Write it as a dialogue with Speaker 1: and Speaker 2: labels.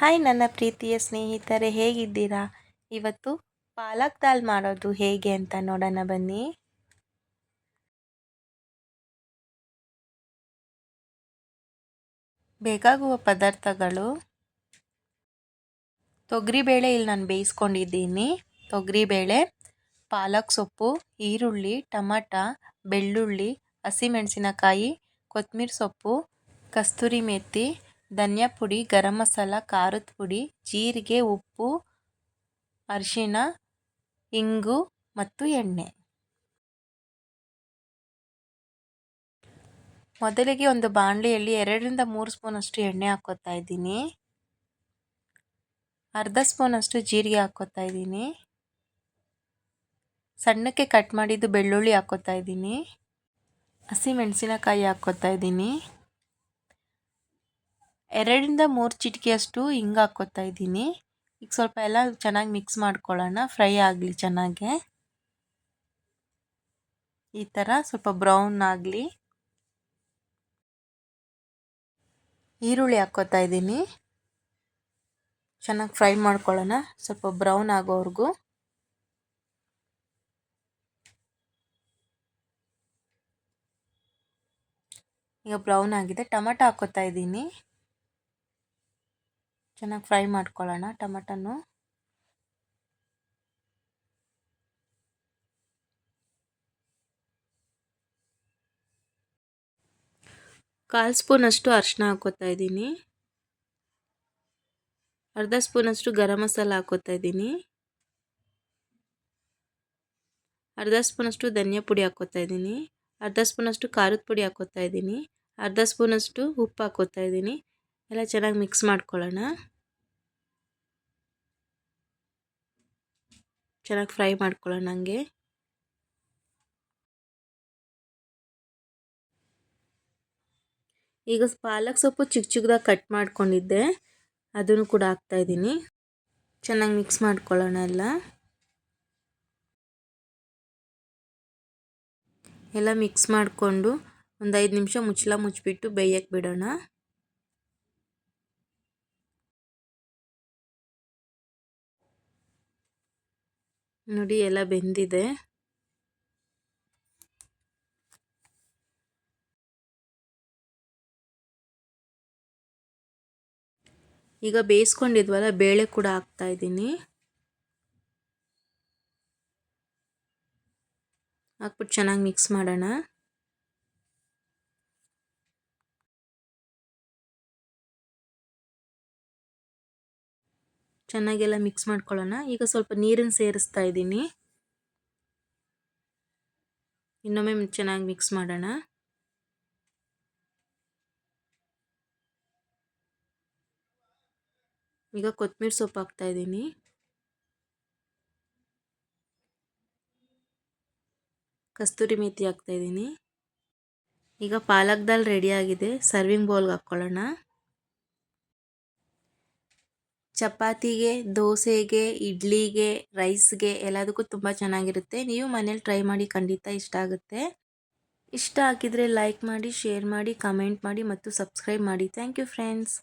Speaker 1: Hi ನನ್ನ ಪ್ರೀತಿಯ ಸ್ನೇಹಿತರೆ, ಹೇಗಿದ್ದೀರಾ? ಇವತ್ತು ಪಾಲಕ್ ದಾಲ್ ಮಾಡೋದು ಹೇಗೆ ಅಂತ ನೋಡೋಣ ಬನ್ನಿ. ಬೇಕಾಗುವ ಪದಾರ್ಥಗಳು. ತೊಗರಿಬೇಳೆ ಇಲ್ಲಿ ನಾನು ಬೇಯಿಸ್ಕೊಂಡಿದ್ದೀನಿ. ತೊಗರಿಬೇಳೆ, ಪಾಲಕ್ ಸೊಪ್ಪು, ಈರುಳ್ಳಿ, ಟಮಟ, ಬೆಳ್ಳುಳ್ಳಿ, ಹಸಿಮೆಣಸಿನಕಾಯಿ ಕೊತ್ತಂಬರಿ ಸೊಪ್ಪು, ಕಸ್ತೂರಿ ಮೆಥಿ ಧನಿಯಾ ಪುಡಿ, ಗರಂ ಮಸಾಲ, ಖಾರದ ಪುಡಿ, ಜೀರಿಗೆ, ಉಪ್ಪು, ಅರಿಶಿಣ, ಇಂಗು ಮತ್ತು ಎಣ್ಣೆ. ಮೊದಲಿಗೆ ಒಂದು ಬಾಣಲೆಯಲ್ಲಿ ಎರಡರಿಂದ ಮೂರು ಸ್ಪೂನಷ್ಟು ಎಣ್ಣೆ ಹಾಕ್ಕೋತಾ ಇದ್ದೀನಿ. ಅರ್ಧ ಸ್ಪೂನಷ್ಟು ಜೀರಿಗೆ ಹಾಕ್ಕೋತಾ ಇದ್ದೀನಿ. ಸಣ್ಣಕ್ಕೆ ಕಟ್ ಮಾಡಿದ್ದು ಬೆಳ್ಳುಳ್ಳಿ ಹಾಕ್ಕೋತಾ ಇದ್ದೀನಿ. ಹಸಿ ಮೆಣಸಿನಕಾಯಿ ಹಾಕ್ಕೋತಾ ಇದ್ದೀನಿ. ಎರಡರಿಂದ ಮೂರು ಚಿಟಿಕೆಯಷ್ಟು ಹಿಂಗೆ ಹಾಕ್ಕೋತಾ ಇದ್ದೀನಿ. ಈಗ ಸ್ವಲ್ಪ ಎಲ್ಲ ಚೆನ್ನಾಗಿ ಮಿಕ್ಸ್ ಮಾಡ್ಕೊಳ್ಳೋಣ. ಫ್ರೈ ಆಗಲಿ ಚೆನ್ನಾಗೆ. ಈ ಥರ ಸ್ವಲ್ಪ ಬ್ರೌನ್ ಆಗಲಿ. ಈರುಳ್ಳಿ ಹಾಕ್ಕೋತಾ ಇದ್ದೀನಿ. ಚೆನ್ನಾಗಿ ಫ್ರೈ ಮಾಡ್ಕೊಳ್ಳೋಣ. ಸ್ವಲ್ಪ ಬ್ರೌನ್ ಆಗೋವರೆಗೂ. ಈಗ ಬ್ರೌನ್ ಆಗಿದೆ. ಟೊಮೆಟೊ ಹಾಕ್ಕೋತಾ ಇದ್ದೀನಿ. ಚೆನ್ನಾಗಿ ಫ್ರೈ ಮಾಡ್ಕೊಳ್ಳೋಣ ಟೊಮಟನ್ನು ಕಾಲು ಸ್ಪೂನಷ್ಟು ಅರಿಶಿನ ಹಾಕೋತಾ ಇದ್ದೀನಿ. ಅರ್ಧ ಸ್ಪೂನಷ್ಟು ಗರಂ ಮಸಾಲ ಹಾಕೋತಾ ಇದ್ದೀನಿ. ಅರ್ಧ ಸ್ಪೂನಷ್ಟು ಧನಿಯಾ ಪುಡಿ ಹಾಕೋತಾ ಇದ್ದೀನಿ. ಅರ್ಧ ಸ್ಪೂನಷ್ಟು ಖಾರದ ಪುಡಿ ಹಾಕೋತಾ ಇದ್ದೀನಿ. ಅರ್ಧ ಸ್ಪೂನಷ್ಟು ಉಪ್ಪು ಹಾಕೋತಾ ಇದ್ದೀನಿ. ಎಲ್ಲ ಚೆನ್ನಾಗಿ ಮಿಕ್ಸ್ ಮಾಡ್ಕೊಳ್ಳೋಣ. ಚೆನ್ನಾಗಿ ಫ್ರೈ ಮಾಡ್ಕೊಳ್ಳೋಣ ಹಂಗೆ. ಈಗ ಪಾಲಕ್ ಸೊಪ್ಪು ಚಿಕ್ಕ ಚಿಕ್ಕದಾಗಿ ಕಟ್ ಮಾಡ್ಕೊಂಡಿದ್ದೆ. ಅದನ್ನು ಕೂಡ ಹಾಕ್ತಾಯಿದ್ದೀನಿ ಚೆನ್ನಾಗಿ ಮಿಕ್ಸ್ ಮಾಡ್ಕೊಳ್ಳೋಣ ಎಲ್ಲ. ಎಲ್ಲ ಮಿಕ್ಸ್ ಮಾಡಿಕೊಂಡು ಒಂದು ಐದು ನಿಮಿಷ ಮುಚ್ಚಲ ಮುಚ್ಚಿಬಿಟ್ಟು ಬೇಯಕ್ಕೆ ಬಿಡೋಣ. ನೋಡಿ ಎಲ್ಲ ಬೆಂದಿದೆ. ಈಗ ಬೇಯಿಸ್ಕೊಂಡಿದ್ವಲ್ಲ ಬೇಳೆ ಕೂಡ ಹಾಕ್ತಾ ಇದ್ದೀನಿ. ಹಾಕ್ಬಿಟ್ಟು ಚೆನ್ನಾಗಿ ಮಿಕ್ಸ್ ಮಾಡೋಣ. ಚೆನ್ನಾಗೆಲ್ಲ ಮಿಕ್ಸ್ ಮಾಡ್ಕೊಳ್ಳೋಣ. ಈಗ ಸ್ವಲ್ಪ ನೀರನ್ನು ಸೇರಿಸ್ತಾ ಇದ್ದೀನಿ. ಇನ್ನೊಮ್ಮೆ ಚೆನ್ನಾಗಿ ಮಿಕ್ಸ್ ಮಾಡೋಣ. ಈಗ ಕೊತ್ತಂಬರಿ ಸೊಪ್ಪು ಹಾಕ್ತಾ ಇದ್ದೀನಿ. ಕಸ್ತೂರಿ ಮೇಥಿ ಹಾಕ್ತಾ ಇದ್ದೀನಿ. ಈಗ ಪಾಲಕ್ ದಾಲ್ ರೆಡಿ ಸರ್ವಿಂಗ್ ಬೌಲ್ಗೆ ಹಾಕ್ಕೊಳ್ಳೋಣ. ಚಪಾತಿಗೆ, ದೋಸೆಗೆ, ಇಡ್ಲಿಗೆ, ರೈಸ್ಗೆ ಎಲ್ಲದಕ್ಕೂ ತುಂಬ ಚೆನ್ನಾಗಿರುತ್ತೆ. ನೀವು ಮನೇಲಿ ಟ್ರೈ ಮಾಡಿ ಖಂಡಿತ ಇಷ್ಟ ಆಗುತ್ತೆ. ಇಷ್ಟ ಆಗಿದ್ರೆ ಲೈಕ್ ಮಾಡಿ ಶೇರ್ ಮಾಡಿ ಕಮೆಂಟ್ ಮಾಡಿ ಮತ್ತು ಸಬ್ಸ್ಕ್ರೈಬ್ ಮಾಡಿ. Thank you friends